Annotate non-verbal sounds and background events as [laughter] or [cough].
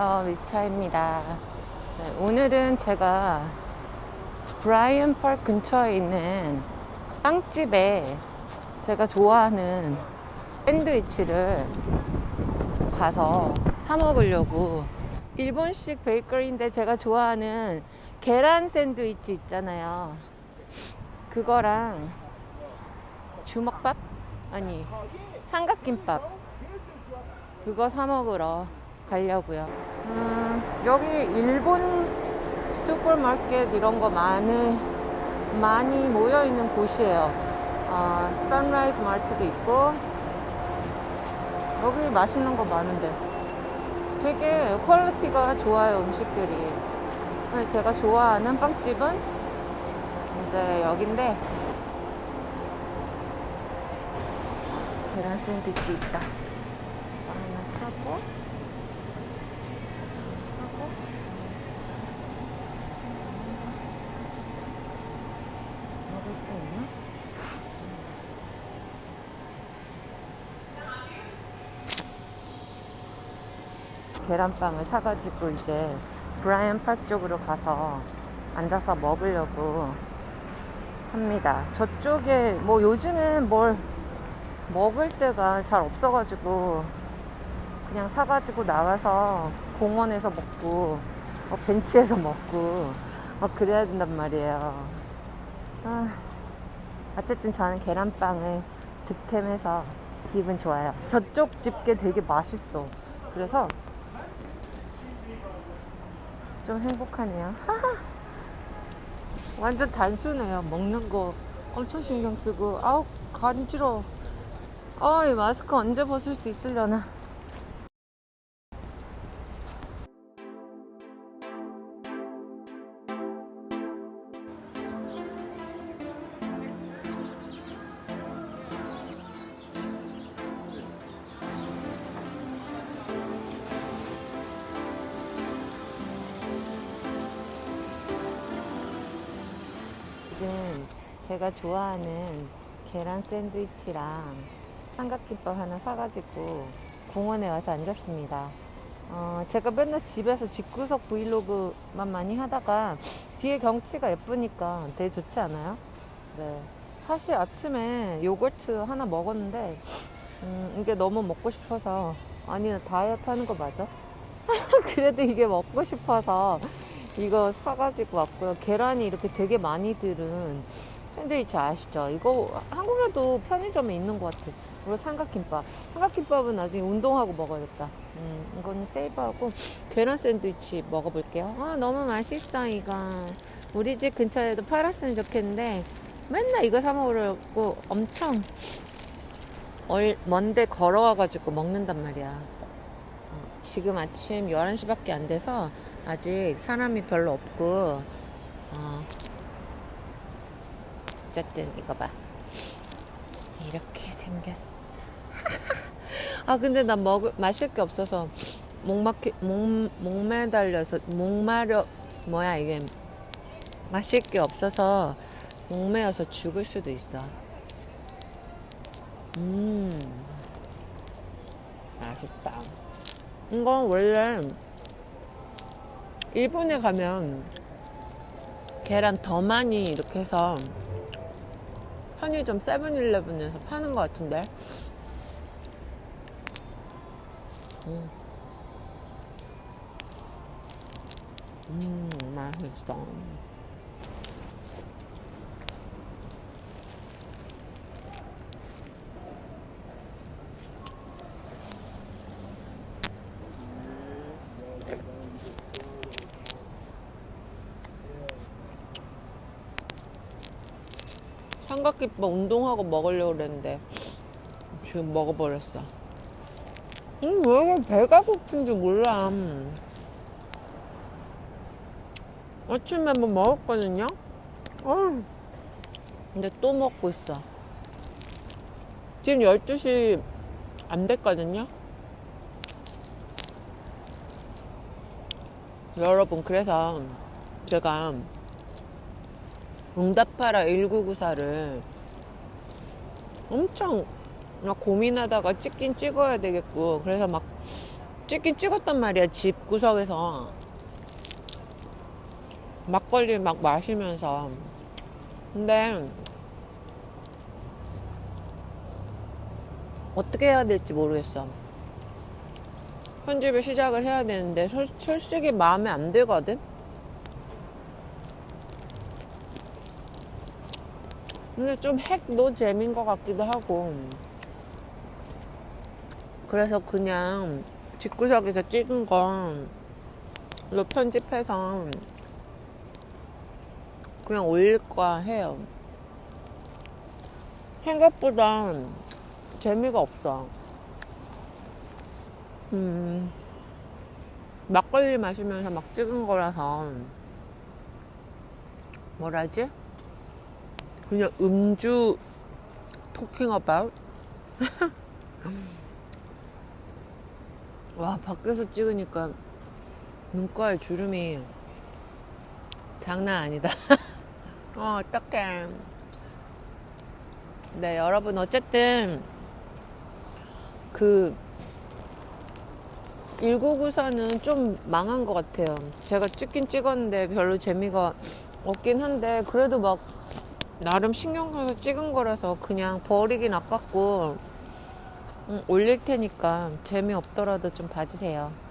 안녕하세요. 미스차입니다. 네, 오늘은 제가 브라이언 파크 근처에 있는 빵집에 제가 좋아하는 샌드위치를 가서 사 먹으려고 일본식 베이커리인데 제가 좋아하는 계란 샌드위치 있잖아요. 그거랑 주먹밥? 아니, 삼각김밥. 그거 사 먹으러 가려고요. 음, 여기 일본 슈퍼마켓 이런 거 많이 많이 모여 있는 곳이에요. 어, 선라이즈 마트도 있고 여기 맛있는 거 많은데 되게 퀄리티가 좋아요 음식들이. 제가 좋아하는 빵집은 이제 여긴데 계란 샌드위치 있다. 하나 사고 먹을 게 있나? 계란빵을 사가지고 이제 브라이언 파 쪽으로 가서 앉아서 먹으려고 합니다. 저쪽에 뭐 요즘엔 뭘 먹을 데가 잘 없어가지고 그냥 사가지고 나와서 공원에서 먹고 어, 벤치에서 먹고 어, 그래야 된단 말이에요. 아, 어쨌든 저는 계란빵을 득템해서 기분 좋아요. 저쪽 집게 되게 맛있어. 그래서 좀 행복하네요. 완전 단순해요. 먹는 거 엄청 신경 쓰고 아우 간지러워. 아, 이 마스크 언제 벗을 수 있으려나. 제가 좋아하는 계란 샌드위치랑 삼각김밥 하나 사가지고 공원에 와서 앉았습니다. 어, 제가 맨날 집에서 집구석 브이로그만 많이 하다가 뒤에 경치가 예쁘니까 되게 좋지 않아요? 네. 사실 아침에 요거트 하나 먹었는데 음, 이게 너무 먹고 싶어서 아니 나 다이어트 하는 거 맞아? [laughs] 그래도 이게 먹고 싶어서 이거 사가지고 왔고요. 계란이 이렇게 되게 많이 들은 샌드위치 아시죠? 이거 한국에도 편의점에 있는 것 같아. 그리고 삼각김밥. 삼각김밥은 나중에 운동하고 먹어야겠다. 음, 이거는 세이브하고 계란 샌드위치 먹어볼게요. 아, 너무 맛있어, 이거. 우리 집 근처에도 팔았으면 좋겠는데 맨날 이거 사 먹으려고 엄청 얼, 먼데 걸어와가지고 먹는단 말이야. 어, 지금 아침 11시밖에 안 돼서 아직 사람이 별로 없고, 어, 어쨌든 이거 봐. 이렇게 생겼어. 아, 근데 나 먹을, 마실 게 없어서 목막히, 목, 목매달려서, 목마려, 뭐야, 이게. 마실 게 없어서 목매어서 죽을 수도 있어. 음. 맛있다. 이건 원래 일본에 가면 계란 더 많이 이렇게 해서 편의점 세븐일레븐에서 파는 것 같은데. 음, 음 맛있어. 삼각김밥 운동하고 먹으려고 그랬는데 지금 먹어버렸어. 음, 왜 이렇게 배가 고픈지 몰라. 아침에 한번 먹었거든요? 어, 근데 또 먹고 있어. 지금 12시 안 됐거든요? 여러분, 그래서 제가 응답하라 1994를 엄청 막 고민하다가 찍긴 찍어야 되겠고 그래서 막 찍긴 찍었단 말이야 집 구석에서. 막걸리 막 마시면서. 근데 어떻게 해야 될지 모르겠어. 편집을 시작을 해야 되는데 솔, 솔직히 마음에 안 들거든 근데 좀 핵도 재미인 것 같기도 하고 그래서 그냥 집구석에서 찍은 걸로 편집해서 그냥 올릴 거야 해요. 생각보다 재미가 없어. 음, 막걸리 마시면서 막 찍은 거라서 뭐라지? 그냥 음주 토킹 어바웃? 와 밖에서 찍으니까 눈가에 주름이 장난 아니다. [laughs] 어 어떡해. 네 여러분 어쨌든 그 1994는 좀 망한 것 같아요. 제가 찍긴 찍었는데 별로 재미가 없긴 한데 그래도 막 나름 신경 써서 찍은 거라서 그냥 버리긴 아깝고 음, 올릴 테니까 재미없더라도 좀 봐주세요.